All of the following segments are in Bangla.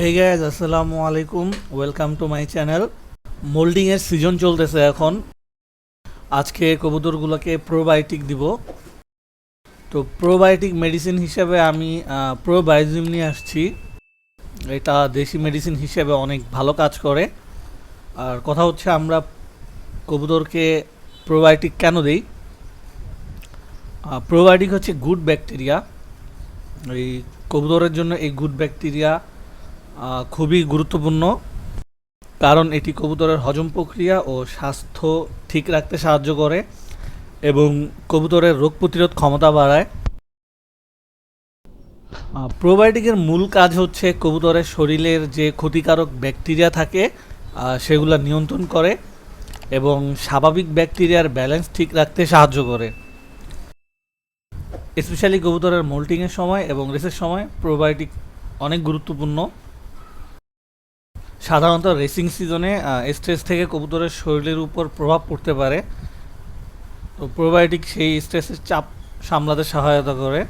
হে গাইজ আসসালামু আলাইকুম ওয়েলকাম টু মাই চ্যানেল মোল্ডিংয়ের সিজন চলতেছে এখন। আজকে কবুতরগুলোকে প্রোবায়োটিক দিব। তো প্রোবায়োটিক মেডিসিন হিসেবে আমি প্রোবায়োজিম নিয়ে আসছি। এটা দেশি মেডিসিন হিসেবে অনেক ভালো কাজ করে। আর কথা হচ্ছে আমরা কবুতরকে প্রোবায়োটিক কেন দেই? প্রোবায়োটিক হচ্ছে গুড ব্যাকটেরিয়া এই কবুতরের জন্য এই গুড ব্যাকটেরিয়া খুবই গুরুত্বপূর্ণ, কারণ এটি কবুতরের হজম প্রক্রিয়া ও স্বাস্থ্য ঠিক রাখতে সাহায্য করে এবং কবুতরের রোগ প্রতিরোধ ক্ষমতা বাড়ায়। প্রোবায়োটিকের মূল কাজ হচ্ছে কবুতরের শরীরের যে ক্ষতিকারক ব্যাকটেরিয়া থাকে সেগুলো নিয়ন্ত্রণ করে এবং স্বাভাবিক ব্যাকটেরিয়ার ব্যালেন্স ঠিক রাখতে সাহায্য করে। স্পেশালি কবুতরের মোল্টিংয়ের সময় এবং রেসের সময় প্রোবায়োটিক অনেক গুরুত্বপূর্ণ। সাধারণত রেসিং সিজনে স্ট্রেস থেকে কবুতরের শরীরের উপর প্রভাব পড়তে পারে। তো প্রোবায়োটিক সেই স্ট্রেসের চাপ সামলাতে সহায়তা করে।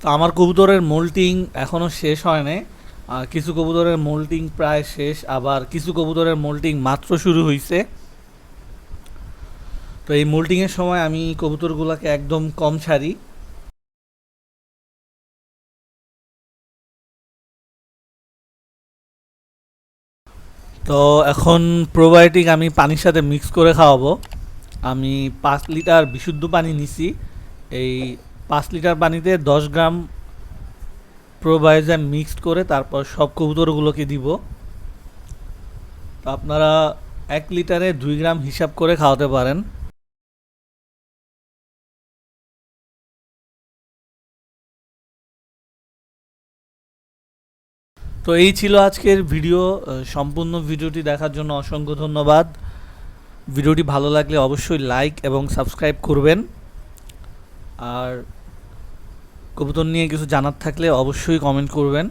তো আমার কবুতরের মোল্টিং এখনও শেষ হয় নাই। কিছু কবুতরের মোল্টিং প্রায় শেষ, আবার কিছু কবুতরের মোল্টিং মাত্র শুরু হয়েছে তো এই মোল্টিংয়ের সময় আমি কবুতরগুলোকে একদম কম ছাড়ি তো এখন প্রোবায়োটিক আমি পানির সাথে মিক্স করে খাওয়াবো। আমি পাঁচ লিটার বিশুদ্ধ পানি নিছি। এই পাঁচ লিটার পানিতে দশ গ্রাম প্রোবায়োজাম মিক্সড করে তারপর সব কবুতরগুলোকে দিব। তো আপনারা এক লিটারে দুই গ্রাম হিসাব করে খাওয়াতে পারেন। তো এই ছিল আজকের ভিডিও সম্পূর্ণ ভিডিওটি দেখার জন্য অসংখ্য ধন্যবাদ। ভিডিওটি ভালো লাগলে অবশ্যই লাইক এবং সাবস্ক্রাইব করবেন। আর কবুতর নিয়ে কিছু জানার থাকলে অবশ্যই কমেন্ট করবেন।